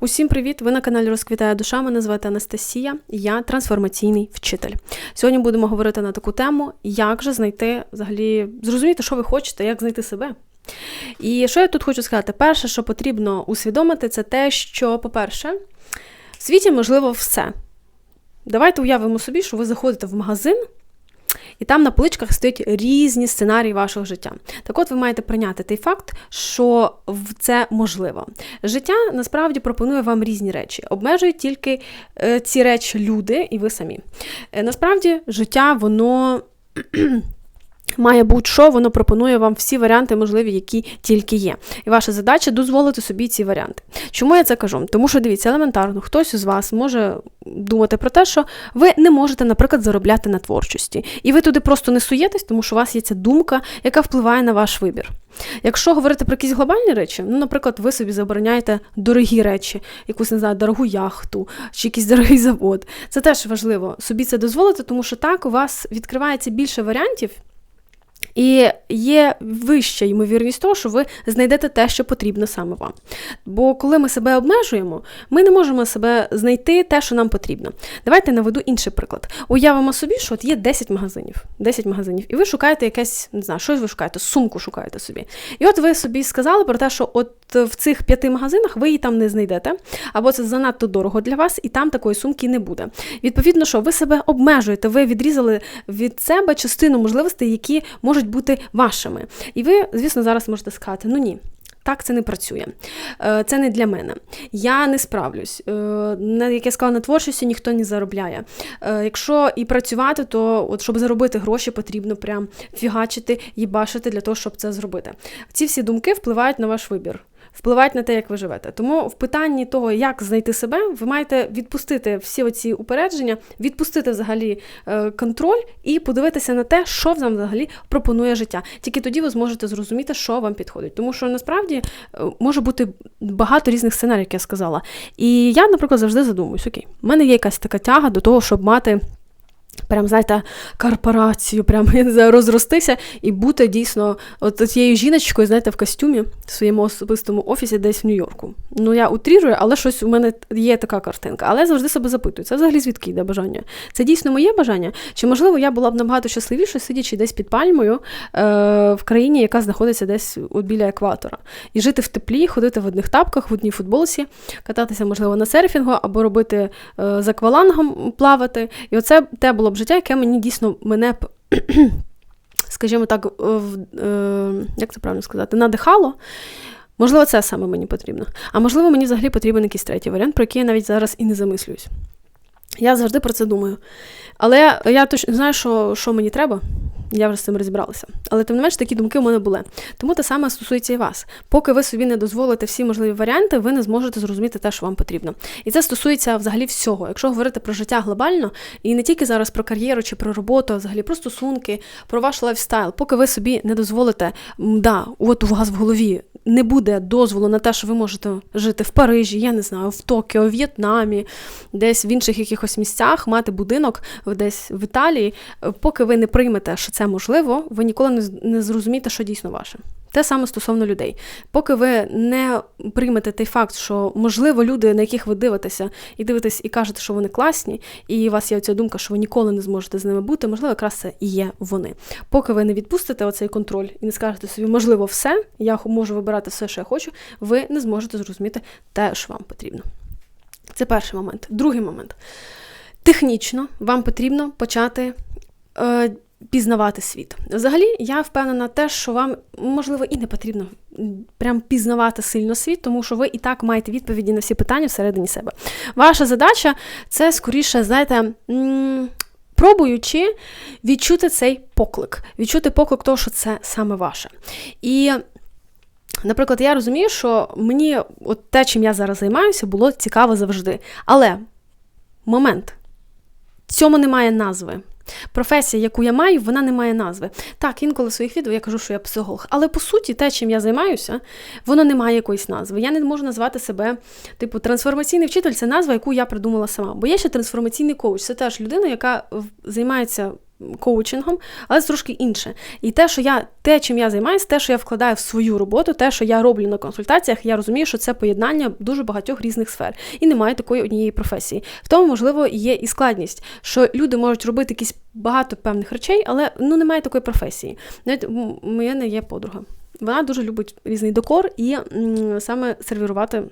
Усім привіт! Ви на каналі Розквітає душа. Мене звати Анастасія, я трансформаційний вчитель. Сьогодні будемо говорити на таку тему, як же знайти взагалі зрозуміти, що ви хочете, як знайти себе. І що я тут хочу сказати? Перше, що потрібно усвідомити, це те, що, по-перше, в світі можливо все. Давайте уявимо собі, що ви заходите в магазин. І там на поличках стоять різні сценарії вашого життя. Так от ви маєте прийняти той факт, що це можливо. Життя насправді пропонує вам різні речі, обмежують тільки е, ці речі люди і ви самі. Е, насправді, життя, воно. Має будь-що, воно пропонує вам всі варіанти, можливі, які тільки є. І ваша задача дозволити собі ці варіанти. Чому я це кажу? Тому що дивіться, елементарно, хтось із вас може думати про те, що ви не можете, наприклад, заробляти на творчості. І ви туди просто не суєтесь, тому що у вас є ця думка, яка впливає на ваш вибір. Якщо говорити про якісь глобальні речі, ну, наприклад, ви собі забороняєте дорогі речі, якусь не знаю, дорогу яхту чи якийсь дорогий завод. Це теж важливо собі це дозволити, тому що так у вас відкривається більше варіантів. І є вища ймовірність того, що ви знайдете те, що потрібно саме вам. Бо коли ми себе обмежуємо, ми не можемо себе знайти те, що нам потрібно. Давайте наведу інший приклад. Уявимо собі, що от є 10 магазинів, 10 магазинів, і ви шукаєте якесь, не знаю, щось ви шукаєте, сумку шукаєте собі. І от ви собі сказали про те, що от в цих п'яти магазинах ви її там не знайдете, або це занадто дорого для вас, і там такої сумки не буде. Відповідно, що ви себе обмежуєте, ви відрізали від себе частину можливостей, які можуть бути вашими. І ви, звісно, зараз можете сказати, ну ні. Так, це не працює. Е, це не для мене. Я не справлюсь. Е, як я сказала, на творчості ніхто не заробляє. Е, якщо і працювати, то от щоб заробити гроші, потрібно прям фігачити і бачити для того, щоб це зробити. Ці всі думки впливають на ваш вибір впливають на те, як ви живете. Тому в питанні того, як знайти себе, ви маєте відпустити всі оці упередження, відпустити взагалі е, контроль і подивитися на те, що вам взагалі пропонує життя. Тільки тоді ви зможете зрозуміти, що вам підходить. Тому що насправді е, може бути багато різних сценаріїв, як я сказала. І я, наприклад, завжди задумуюсь, окей, в мене є якась така тяга до того, щоб мати. Прям, знаєте, корпорацію, прям розростися і бути дійсно от цією жіночкою, знаєте, в костюмі в своєму особистому офісі десь в Нью-Йорку. Ну, я утрірую, але щось у мене є така картинка. Але я завжди себе запитую, це взагалі звідки йде бажання? Це дійсно моє бажання? Чи, можливо, я була б набагато щасливіше, сидячи десь під пальмою е, в країні, яка знаходиться десь от біля екватора, і жити в теплі, ходити в одних тапках, в одній футболці, кататися, можливо, на серфінгу або робити е, за аквалангом плавати. І оце те було б життя, яке мені дійсно мене б, скажімо так, е, як це правильно сказати, надихало. Можливо, це саме мені потрібно. А можливо, мені взагалі потрібен якийсь третій варіант, про який я навіть зараз і не замислююсь. Я завжди про це думаю. Але я точно знаю, що що мені треба, я вже з цим розібралася. Але тим не менш такі думки в мене були. Тому те саме стосується і вас. Поки ви собі не дозволите всі можливі варіанти, ви не зможете зрозуміти те, що вам потрібно. І це стосується взагалі всього. Якщо говорити про життя глобально, і не тільки зараз про кар'єру чи про роботу, а взагалі про стосунки, про ваш лайфстайл, поки ви собі не дозволите, да, от у вас в голові не буде дозволу на те, що ви можете жити в Парижі, я не знаю, в Токіо, в В'єтнамі, десь в інших якихось місцях, мати будинок десь в Італії, поки ви не приймете, що це можливо, ви ніколи не зрозумієте, що дійсно ваше. Те саме стосовно людей. Поки ви не приймете той факт, що можливо люди, на яких ви дивитеся, і дивитесь, і кажете, що вони класні, і у вас є ця думка, що ви ніколи не зможете з ними бути, можливо, якраз це і є вони. Поки ви не відпустите оцей контроль і не скажете собі, можливо, все, я можу вибирати все, що я хочу, ви не зможете зрозуміти те, що вам потрібно. Це перший момент. Другий момент. Технічно вам потрібно почати. Е, пізнавати світ. Взагалі, я впевнена те, що вам, можливо, і не потрібно прям пізнавати сильно світ, тому що ви і так маєте відповіді на всі питання всередині себе. Ваша задача це скоріше, знаєте. Пробуючи відчути цей поклик, відчути поклик того, що це саме ваше. І, наприклад, я розумію, що мені от те, чим я зараз займаюся, було цікаво завжди. Але момент, цьому немає назви. Професія, яку я маю, вона не має назви. Так, інколи в своїх відео я кажу, що я психолог. Але по суті, те, чим я займаюся, воно не має якоїсь назви. Я не можу назвати себе, типу, трансформаційний вчитель це назва, яку я придумала сама. Бо є ще трансформаційний коуч. Це теж людина, яка займається коучингом, але це трошки інше. І те, що я, те, чим я займаюся, те, що я вкладаю в свою роботу, те, що я роблю на консультаціях, я розумію, що це поєднання дуже багатьох різних сфер. І немає такої однієї професії. В тому, можливо, є і складність, що люди можуть робити якісь багато певних речей, але ну немає такої професії. Навіть у мене є подруга. Вона дуже любить різний декор і м, саме сервірувати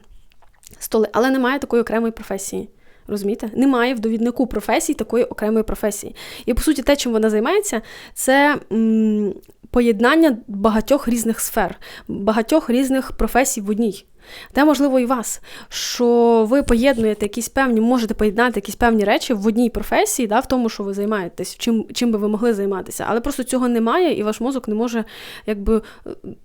столи, але немає такої окремої професії. Розумієте? Немає в довіднику професії такої окремої професії. І, по суті, те, чим вона займається, це м, поєднання багатьох різних сфер, багатьох різних професій в одній. Те, можливо, і вас, що ви поєднуєте якісь певні, можете поєднати якісь певні речі в одній професії, да, в тому, що ви займаєтесь, чим чим би ви могли займатися. Але просто цього немає, і ваш мозок не може якби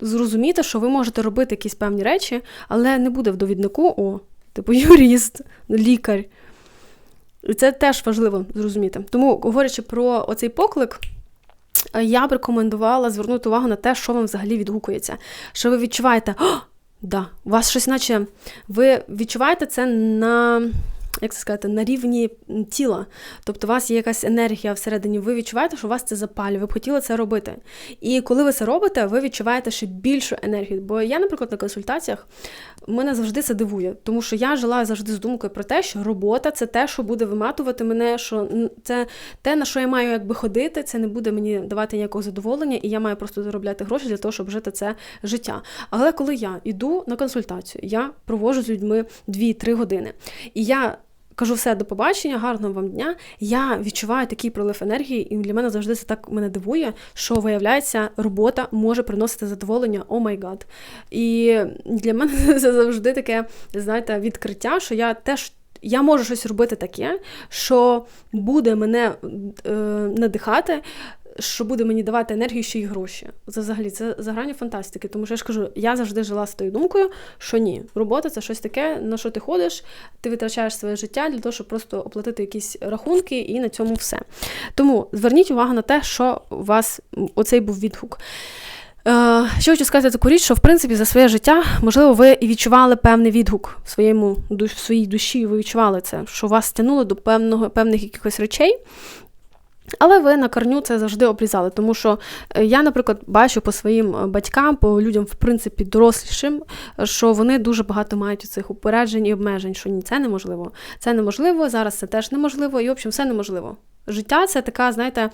зрозуміти, що ви можете робити якісь певні речі, але не буде в довіднику, о, типу юрист, лікар. І це теж важливо зрозуміти. Тому, говорячи про оцей поклик, я б рекомендувала звернути увагу на те, що вам взагалі відгукується. Що ви відчуваєте, О, да, у вас щось, наче ви відчуваєте це на як це сказати, на рівні тіла. Тобто у вас є якась енергія всередині, ви відчуваєте, що у вас це запалює, ви б хотіли це робити. І коли ви це робите, ви відчуваєте ще більшу енергію. Бо я, наприклад, на консультаціях мене завжди це дивує, тому що я жила завжди з думкою про те, що робота це те, що буде виматувати мене, що це те, на що я маю якби ходити, це не буде мені давати ніякого задоволення, і я маю просто заробляти гроші для того, щоб жити це життя. Але коли я йду на консультацію, я провожу з людьми 2-3 години. І я кажу все до побачення, гарного вам дня. Я відчуваю такий пролив енергії, і для мене завжди це так мене дивує, що виявляється, робота може приносити задоволення, о май гад. І для мене це завжди таке, знаєте, відкриття, що я теж. Я можу щось робити таке, що буде мене е, надихати що буде мені давати енергію ще й гроші. Це взагалі це за грані фантастики. Тому що я ж кажу, я завжди жила з тою думкою, що ні, робота це щось таке, на що ти ходиш, ти витрачаєш своє життя для того, щоб просто оплатити якісь рахунки, і на цьому все. Тому зверніть увагу на те, що у вас оцей був відгук. Е, що хочу сказати таку річ, що в принципі за своє життя, можливо, ви і відчували певний відгук в своєму в своїй душі, ви відчували це, що вас тянуло до певного певних якихось речей, але ви на корню це завжди обрізали, тому що е, я, наприклад, бачу по своїм е, батькам, по людям, в принципі, дорослішим, що вони дуже багато мають цих упереджень і обмежень, що ні, це неможливо. Це неможливо, зараз це теж неможливо, і, в общем, все неможливо. Життя це така, знаєте,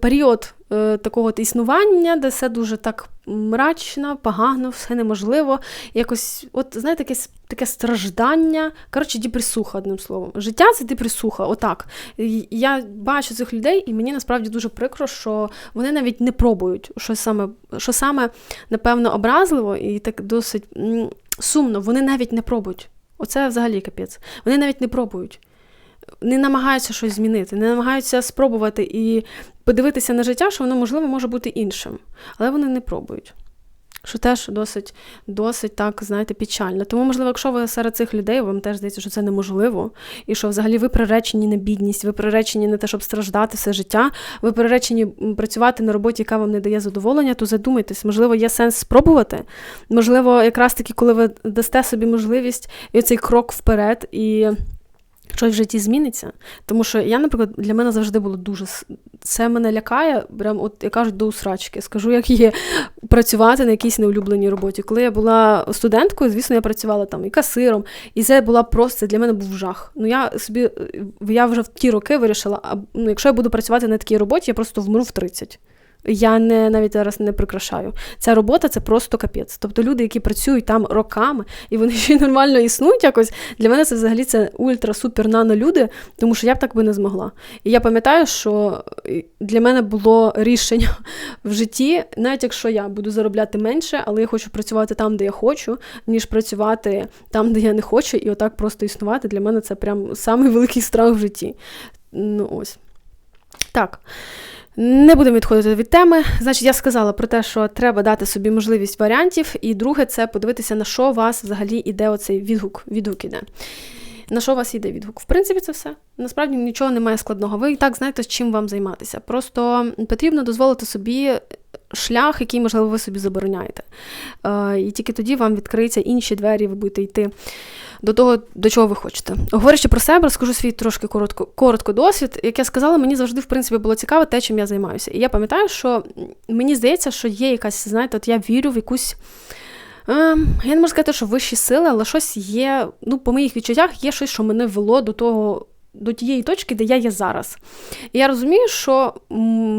період е, такого існування, де все дуже так мрачно, погано, все неможливо. Якось, от, знаєте, таке, таке страждання. Коротше, депресуха, одним словом. Життя це депресуха, отак. Я бачу цих людей, і мені насправді дуже прикро, що вони навіть не пробують, що саме, що саме напевно, образливо і так досить сумно. Вони навіть не пробують. Оце взагалі капець. Вони навіть не пробують не намагаються щось змінити, не намагаються спробувати і подивитися на життя, що воно, можливо, може бути іншим. Але вони не пробують. Що теж досить досить так, знаєте, печально. Тому, можливо, якщо ви серед цих людей, вам теж здається, що це неможливо, і що взагалі ви приречені на бідність, ви приречені на те, щоб страждати все життя, ви приречені працювати на роботі, яка вам не дає задоволення, то задумайтесь, можливо, є сенс спробувати. Можливо, якраз таки, коли ви дасте собі можливість і цей крок вперед, і щось в житті зміниться. Тому що я, наприклад, для мене завжди було дуже це мене лякає, прям, от як кажуть, до усрачки. Скажу, як є працювати на якійсь неулюбленій роботі. Коли я була студенткою, звісно, я працювала там і касиром, і це була просто для мене був жах. Ну я собі я вже в ті роки вирішила, ну, якщо я буду працювати на такій роботі, я просто вмру в 30. Я не навіть зараз не прикрашаю. Ця робота це просто капець. Тобто люди, які працюють там роками, і вони ще й нормально існують якось. Для мене це взагалі це ультра-супер нано люди, тому що я б так би не змогла. І я пам'ятаю, що для мене було рішення в житті, навіть якщо я буду заробляти менше, але я хочу працювати там, де я хочу, ніж працювати там, де я не хочу, і отак просто існувати. Для мене це прям самий великий страх в житті. Ну ось. Так. Не будемо відходити від теми. Значить, я сказала про те, що треба дати собі можливість варіантів. І друге, це подивитися, на що у вас взагалі йде оцей відгук, відгук іде. На що у вас іде відгук? В принципі, це все. Насправді нічого немає складного. Ви і так знаєте, з чим вам займатися. Просто потрібно дозволити собі шлях, який, можливо, ви собі забороняєте. Е, і тільки тоді вам відкриються інші двері, ви будете йти до того, до чого ви хочете. Говорячи про себе, розкажу свій трошки коротко коротко досвід. Як я сказала, мені завжди в принципі було цікаво те, чим я займаюся. І я пам'ятаю, що мені здається, що є якась, знаєте, от я вірю в якусь. Ем, я не можу сказати, що вищі сили, але щось є. Ну, по моїх відчуттях, є щось, що мене вело до того. До тієї точки, де я є зараз. І я розумію, що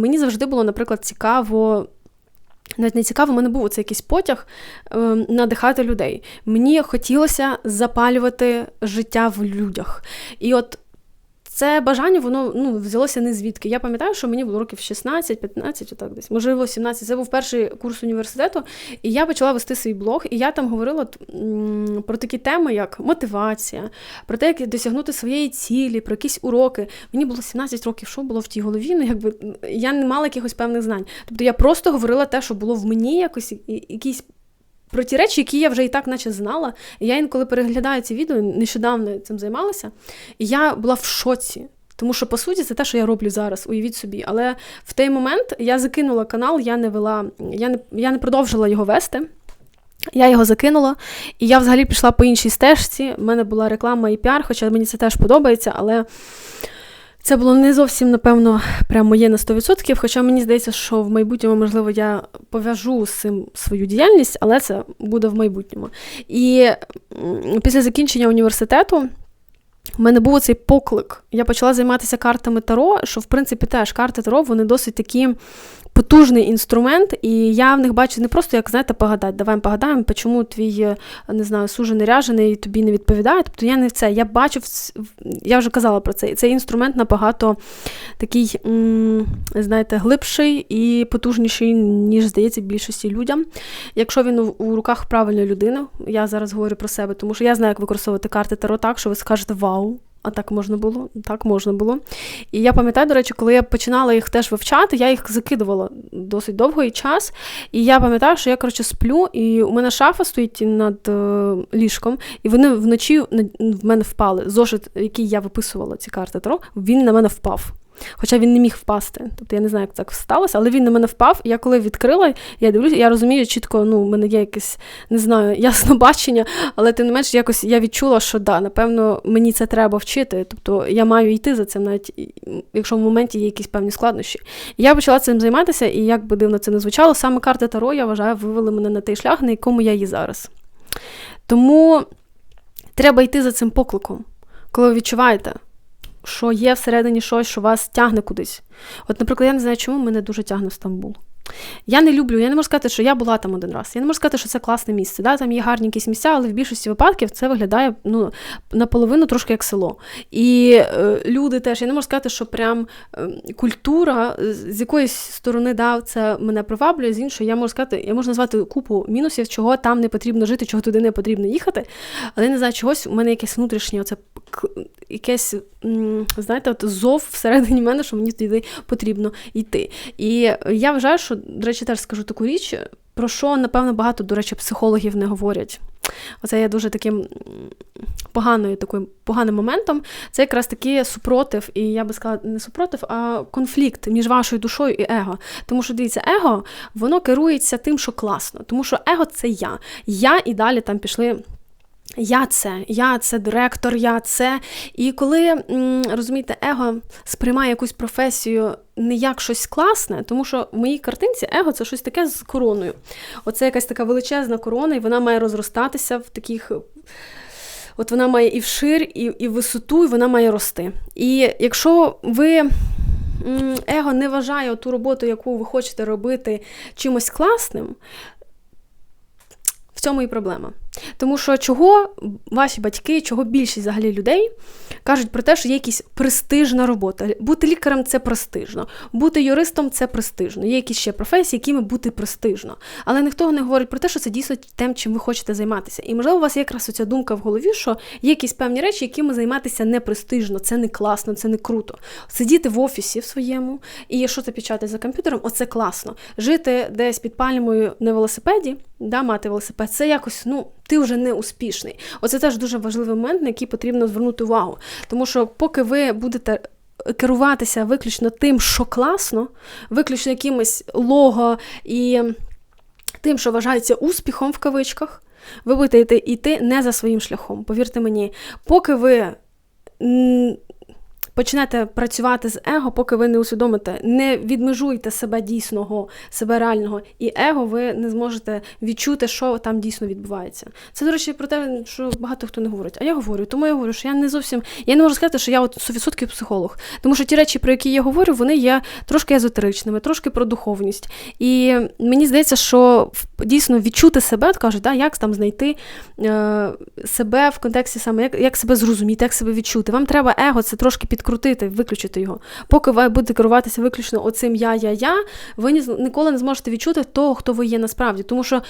мені завжди було, наприклад, цікаво навіть не цікаво, в мене був це якийсь потяг е, надихати людей. Мені хотілося запалювати життя в людях. І от це бажання, воно ну, взялося не звідки. Я пам'ятаю, що мені було років 16-15, отак десь, можливо, 17. Це був перший курс університету, і я почала вести свій блог, і я там говорила про такі теми, як мотивація, про те, як досягнути своєї цілі, про якісь уроки. Мені було 17 років, що було в тій голові, ну якби я не мала якихось певних знань. Тобто я просто говорила те, що було в мені, якось якісь про ті речі, які я вже і так наче знала. Я інколи переглядаю ці відео, нещодавно цим займалася, і я була в шоці. Тому що, по суті, це те, що я роблю зараз, уявіть собі. Але в той момент я закинула канал, я не вела, я не, я не продовжила його вести. Я його закинула, і я взагалі пішла по іншій стежці. У мене була реклама і піар, хоча мені це теж подобається, але це було не зовсім, напевно, прямо моє на 100%, хоча мені здається, що в майбутньому, можливо, я пов'яжу з цим свою діяльність, але це буде в майбутньому. І після закінчення університету. У мене був цей поклик. Я почала займатися картами Таро, що, в принципі, теж карти Таро, вони досить такі потужний інструмент, і я в них бачу не просто, як знаєте, погадати. Давай погадаємо, чому твій е, не знаю, сужений ряжений тобі не відповідає. Тобто я не в це. Я бачу, я вже казала про це. Цей інструмент набагато такий, знаєте, глибший і потужніший, ніж здається, більшості людям. Якщо він у руках правильної людини, я зараз говорю про себе, тому що я знаю, як використовувати карти Таро так, що ви скажете! А так можна було, так можна було. І я пам'ятаю, до речі, коли я починала їх теж вивчати, я їх закидувала досить довгий час. І я пам'ятаю, що я коротше сплю, і у мене шафа стоїть над е, ліжком, і вони вночі в мене впали. Зошит, який я виписувала ці карти Таро, він на мене впав. Хоча він не міг впасти. Тобто я не знаю, як так сталося, але він на мене впав. Я коли відкрила, я дивлюся, я розумію, чітко, ну, в мене є якесь, не знаю, ясно бачення, але тим не менш, якось я відчула, що да, напевно, мені це треба вчити. Тобто я маю йти за цим, навіть якщо в моменті є якісь певні складнощі. І я почала цим займатися, і як би дивно це не звучало, саме карти Таро, я вважаю, вивели мене на той шлях, на якому я є зараз. Тому треба йти за цим покликом, коли ви відчуваєте що є всередині щось, що вас тягне кудись. От, наприклад, я не знаю, чому мене дуже тягне в Стамбул. Я не люблю, я не можу сказати, що я була там один раз. Я не можу сказати, що це класне місце. Да? Там є гарні якісь місця, але в більшості випадків це виглядає ну, наполовину трошки як село. І е, люди теж, я не можу сказати, що прям е, культура з якоїсь сторони да, це мене приваблює, з іншої, я можу сказати, я можу назвати купу мінусів, чого там не потрібно жити, чого туди не потрібно їхати. Але я не знаю, чогось у мене якесь внутрішнє оце якесь, знаєте, от зов всередині мене, що мені туди потрібно йти. І я вважаю, що, до речі, теж скажу таку річ, про що, напевно, багато, до речі, психологів не говорять. Оце є дуже таким поганою, таким поганим моментом. Це якраз таки супротив, і я би сказала, не супротив, а конфлікт між вашою душою і его. Тому що дивіться, его воно керується тим, що класно, тому що его це я. Я і далі там пішли. Я це, я це директор, я це. І коли розумієте, его сприймає якусь професію не як щось класне, тому що в моїй картинці его це щось таке з короною. Оце якась така величезна корона, і вона має розростатися в таких. От вона має і вшир, і і висоту, і вона має рости. І якщо ви. Его не вважає ту роботу, яку ви хочете робити чимось класним, в цьому і проблема. Тому що чого ваші батьки, чого більшість взагалі людей кажуть про те, що є якась престижна робота. Бути лікарем це престижно, бути юристом це престижно. Є якісь ще професії, якими бути престижно. Але ніхто не говорить про те, що це дійсно тим, чим ви хочете займатися. І, можливо, у вас є якраз оця думка в голові, що є якісь певні речі, якими займатися не престижно, це не класно, це не круто. Сидіти в офісі в своєму і що це печати за комп'ютером, оце класно. Жити десь під пальмою на велосипеді, да, мати велосипед, це якось, ну ти вже не успішний. Оце теж дуже важливий момент, на який потрібно звернути увагу. Тому що, поки ви будете. Керуватися виключно тим, що класно, виключно якимось лого і тим, що вважається успіхом в кавичках, Ви будете йти, йти не за своїм шляхом. Повірте мені, поки ви почнете працювати з его, поки ви не усвідомите, не відмежуйте себе дійсного, себе реального і его, ви не зможете відчути, що там дійсно відбувається. Це, до речі, про те, що багато хто не говорить. А я говорю, тому я говорю, що я не зовсім я не можу сказати, що я от 100% психолог. Тому що ті речі, про які я говорю, вони є трошки езотеричними, трошки про духовність. І мені здається, що дійсно відчути себе, кажуть, да, як там знайти е, себе в контексті саме, як, як себе зрозуміти, як себе відчути. Вам треба его, це трошки підкрутити відкрутити, виключити його. Поки ви будете керуватися виключно оцим я-я-я, ви ніколи не зможете відчути того, хто ви є насправді. Тому що.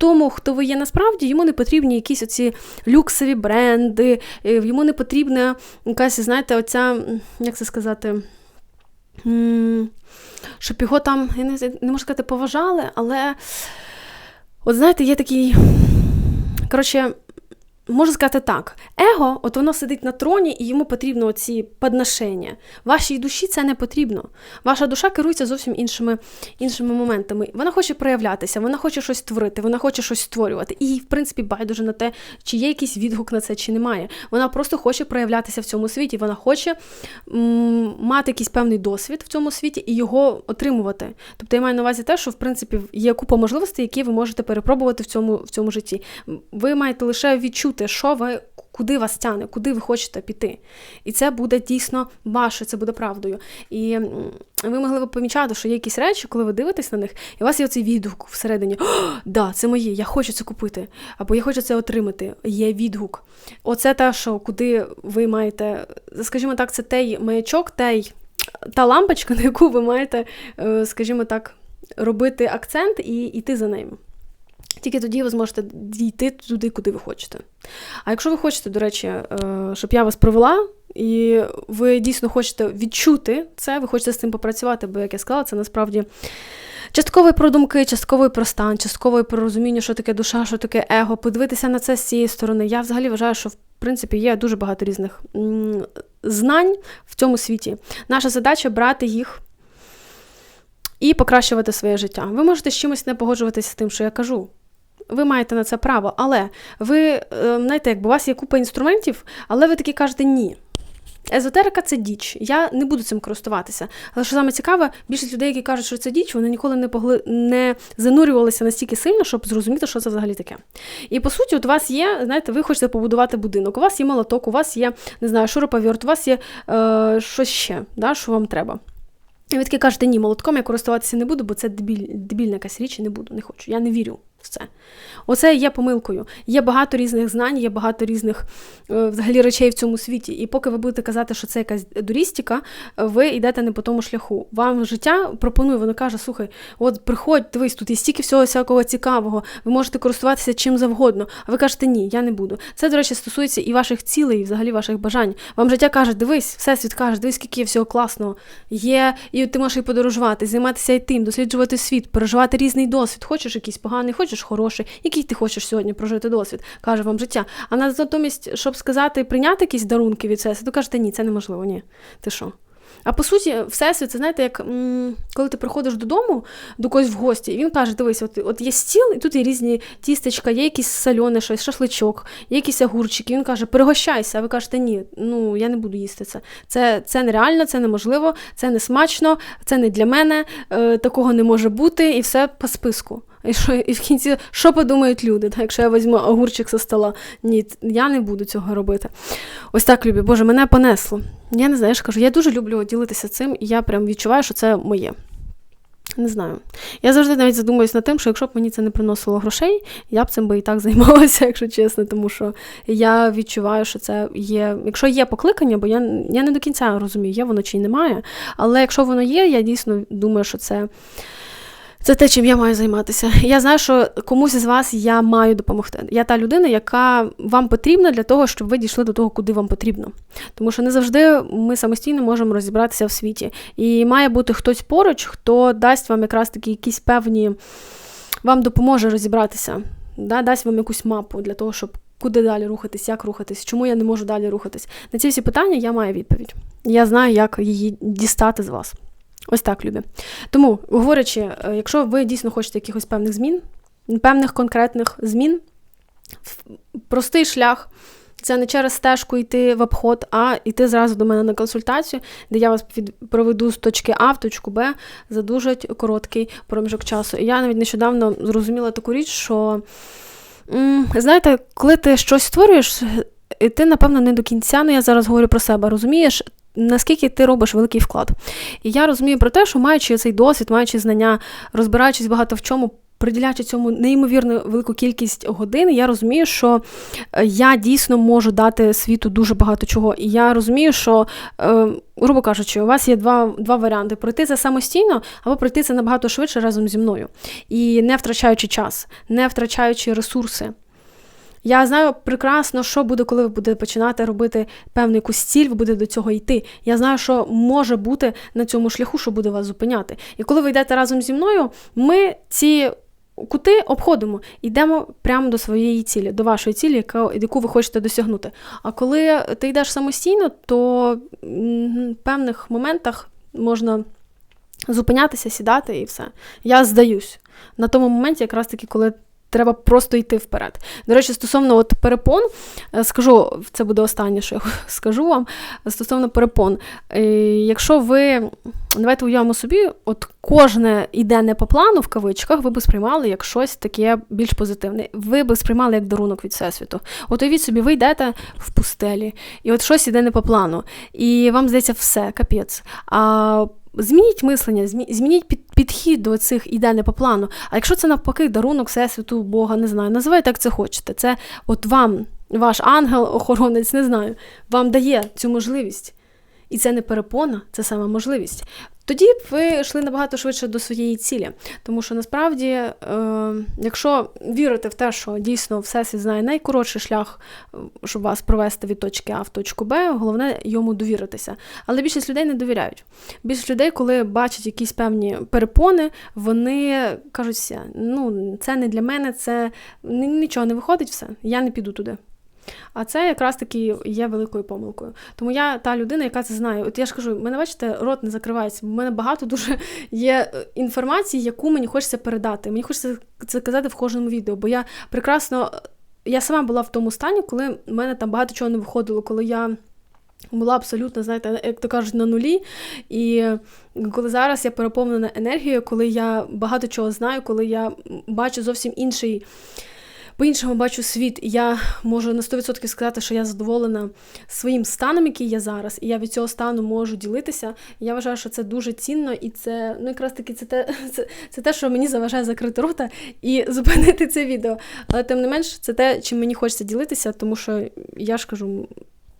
Тому, хто ви є насправді, йому не потрібні якісь оці люксові бренди, е, йому не потрібна якась, знаєте, оця, як це сказати, щоб його там, я не, не можу сказати, поважали, але, от знаєте, є такий. Коротше, Можна сказати так, его, от воно сидить на троні, і йому потрібно ці подношення. Вашій душі це не потрібно. Ваша душа керується зовсім іншими іншими моментами. Вона хоче проявлятися, вона хоче щось творити, вона хоче щось створювати. І, в принципі, байдуже на те, чи є якийсь відгук на це, чи немає. Вона просто хоче проявлятися в цьому світі. Вона хоче м- мати якийсь певний досвід в цьому світі і його отримувати. Тобто я маю на увазі те, що в принципі є купа можливостей, які ви можете перепробувати в цьому, в цьому житті. Ви маєте лише відчути відчути, що ви, куди вас тяне, куди ви хочете піти. І це буде дійсно ваше, це буде правдою. І ви могли б помічати, що є якісь речі, коли ви дивитесь на них, і у вас є оцей відгук всередині: О, да, це моє, я хочу це купити, або я хочу це отримати. Є відгук. Оце те, що куди ви маєте, скажімо так, це той маячок, той, та лампочка, на яку ви маєте, е, скажімо так, робити акцент і йти за ним. Тільки тоді ви зможете дійти туди, куди ви хочете. А якщо ви хочете, до речі, е, щоб я вас провела, і ви дійсно хочете відчути це, ви хочете з цим попрацювати, бо, як я сказала, це насправді частково про думки, частково про стан, частково про розуміння, що таке душа, що таке его, подивитися на це з цієї сторони. Я взагалі вважаю, що в принципі є дуже багато різних знань в цьому світі. Наша задача брати їх. І покращувати своє життя. Ви можете з чимось не погоджуватися з тим, що я кажу ви маєте на це право, але ви, е, знаєте, якби у вас є купа інструментів, але ви такі кажете ні. Езотерика це діч. Я не буду цим користуватися. Але що саме цікаве, більшість людей, які кажуть, що це діч, вони ніколи не погли... не занурювалися настільки сильно, щоб зрозуміти, що це взагалі таке. І по суті, от у вас є, знаєте, ви хочете побудувати будинок, у вас є молоток, у вас є, не знаю, шуруповерт, у вас є е, щось ще, да, що вам треба. І ви таки кажете, ні, молотком я користуватися не буду, бо це дебіль, дебільна якась річ, не буду, не хочу. Я не вірю це. Оце є помилкою. Є багато різних знань, є багато різних е, взагалі речей в цьому світі. І поки ви будете казати, що це якась дурістика, ви йдете не по тому шляху. Вам життя пропонує, воно каже: слухай, от приходь, дивись, тут є стільки всього всякого цікавого, ви можете користуватися чим завгодно. А ви кажете, ні, я не буду. Це, до речі, стосується і ваших цілей, і взагалі ваших бажань. Вам життя каже, дивись, всесвіт каже, дивись, скільки є всього класного. Є, і ти можеш і подорожувати, займатися і тим, досліджувати світ, переживати різний досвід. Хочеш якийсь поганий, хочеш хороший, який ти хочеш сьогодні прожити досвід, каже вам життя. А натомість, щоб сказати, прийняти якісь дарунки від всесвіту, кажете, ні, це неможливо, ні. Ти що? А по суті, всесвіт, це знаєте, як м- коли ти приходиш додому до когось в гості, і він каже: дивись, от от є стіл, і тут є різні тістечка, є якісь сальоне щось, шашличок, є якісь огурчики. Він каже, пригощайся, а ви кажете, ні, ну я не буду їсти це. Це це нереально, це неможливо, це не смачно, це не для мене, е, такого не може бути, і все по списку. І що, і в кінці, що подумають люди, так, якщо я візьму огурчик зі стола? Ні, я не буду цього робити. Ось так, любі, Боже, мене понесло. Я не знаю, я ж кажу, я дуже люблю ділитися цим, і я прям відчуваю, що це моє. Не знаю. Я завжди навіть задумуюсь над тим, що якщо б мені це не приносило грошей, я б цим би і так займалася, якщо чесно, тому що я відчуваю, що це є. Якщо є покликання, бо я я не до кінця розумію, є воно чи немає. Але якщо воно є, я дійсно думаю, що це це те, чим я маю займатися. Я знаю, що комусь з вас я маю допомогти. Я та людина, яка вам потрібна для того, щоб ви дійшли до того, куди вам потрібно. Тому що не завжди ми самостійно можемо розібратися в світі. І має бути хтось поруч, хто дасть вам якраз такі якісь певні, вам допоможе розібратися, да? дасть вам якусь мапу для того, щоб. Куди далі рухатись, як рухатись, чому я не можу далі рухатись? На ці всі питання я маю відповідь. Я знаю, як її дістати з вас. Ось так, любі. Тому, говорячи, е, якщо ви дійсно хочете якихось певних змін, певних конкретних змін, простий шлях. Це не через стежку йти в обход, а йти зразу до мене на консультацію, де я вас проведу з точки А в точку Б за дуже короткий проміжок часу. І я навіть нещодавно зрозуміла таку річ, що, знаєте, коли ти щось створюєш, і ти, напевно, не до кінця, ну я зараз говорю про себе, розумієш, наскільки ти робиш великий вклад. І я розумію про те, що маючи цей досвід, маючи знання, розбираючись багато в чому. Приділяючи цьому неймовірно велику кількість годин, я розумію, що е, я дійсно можу дати світу дуже багато чого. І я розумію, що, е, грубо кажучи, у вас є два два варіанти: пройти це самостійно або пройти це набагато швидше разом зі мною. І не втрачаючи час, не втрачаючи ресурси. Я знаю прекрасно, що буде, коли ви будете починати робити певну якусь ціль, ви будете до цього йти. Я знаю, що може бути на цьому шляху, що буде вас зупиняти. І коли ви йдете разом зі мною, ми ці. Кути обходимо, йдемо прямо до своєї цілі, до вашої цілі, яку ви хочете досягнути. А коли ти йдеш самостійно, то в певних моментах можна зупинятися, сідати і все. Я здаюсь. На тому моменті, якраз таки, коли Треба просто йти вперед. До речі, стосовно от перепон, е, скажу, це буде останнє, що я скажу вам. Стосовно перепон, е, якщо ви, давайте уявимо собі, от кожне йде не по плану, в кавичках, ви би сприймали як щось таке більш позитивне. Ви би сприймали як дарунок від всесвіту. От уявіть собі, ви йдете в пустелі, і от щось йде не по плану. І вам здається, все, капець. Змініть мислення, змініть підхід до цих ідей не по плану. А якщо це навпаки дарунок Всесвіту, Бога, не знаю, називайте, як це хочете. Це от вам, ваш ангел-охоронець, не знаю, вам дає цю можливість. І це не перепона, це саме можливість тоді б ви йшли набагато швидше до своєї цілі. Тому що насправді, е, якщо вірити в те, що дійсно всесвіт знає найкоротший шлях, е, щоб вас провести від точки А в точку Б, головне йому довіритися. Але більшість людей не довіряють. Більшість людей, коли бачать якісь певні перепони, вони кажуть, ну це не для мене, це нічого не виходить, все, я не піду туди. А це якраз таки є великою помилкою. Тому я та людина, яка це знає. От я ж кажу, мене бачите, рот не закривається. У мене багато дуже є е, інформації, яку мені хочеться передати. Мені хочеться це казати в кожному відео, бо я прекрасно. Я сама була в тому стані, коли в мене там багато чого не виходило, коли я. Була абсолютно, знаєте, як то кажуть, на нулі. І коли зараз я переповнена енергією, коли я багато чого знаю, коли я бачу зовсім інший по-іншому бачу світ, я можу на 100% сказати, що я задоволена своїм станом, який я зараз, і я від цього стану можу ділитися. Я вважаю, що це дуже цінно, і це ну якраз таки це те, це, це те, що мені заважає закрити рота і зупинити це відео. Але тим не менш, це те, чим мені хочеться ділитися, тому що я ж кажу,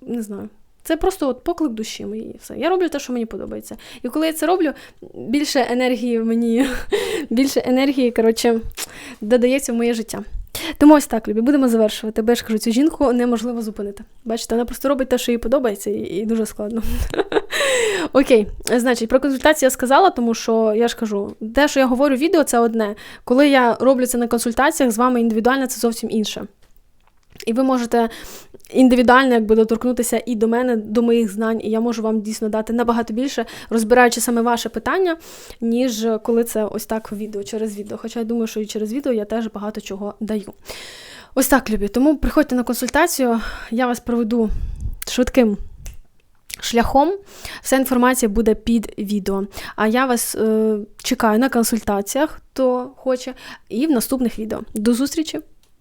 не знаю. Це просто от поклик душі моєї. все. Я роблю те, що мені подобається. І коли я це роблю, більше енергії мені, більше енергії, коротше, додається в моє життя. Тому ось так, Любі, будемо завершувати. Бо я ж кажу, цю жінку неможливо зупинити. Бачите, вона просто робить те, що їй подобається, і, дуже складно. Окей, значить, про консультацію я сказала, тому що я ж кажу, те, що я говорю в відео, це одне. Коли я роблю це на консультаціях з вами індивідуально, це зовсім інше. І ви можете індивідуально якби доторкнутися і до мене, до моїх знань, і я можу вам дійсно дати набагато більше, розбираючи саме ваше питання, ніж коли це ось так відео через відео. Хоча я думаю, що і через відео я теж багато чого даю. Ось так, любі. Тому приходьте на консультацію, я вас проведу швидким. Шляхом вся інформація буде під відео. А я вас е, чекаю на консультаціях, хто хоче, і в наступних відео. До зустрічі!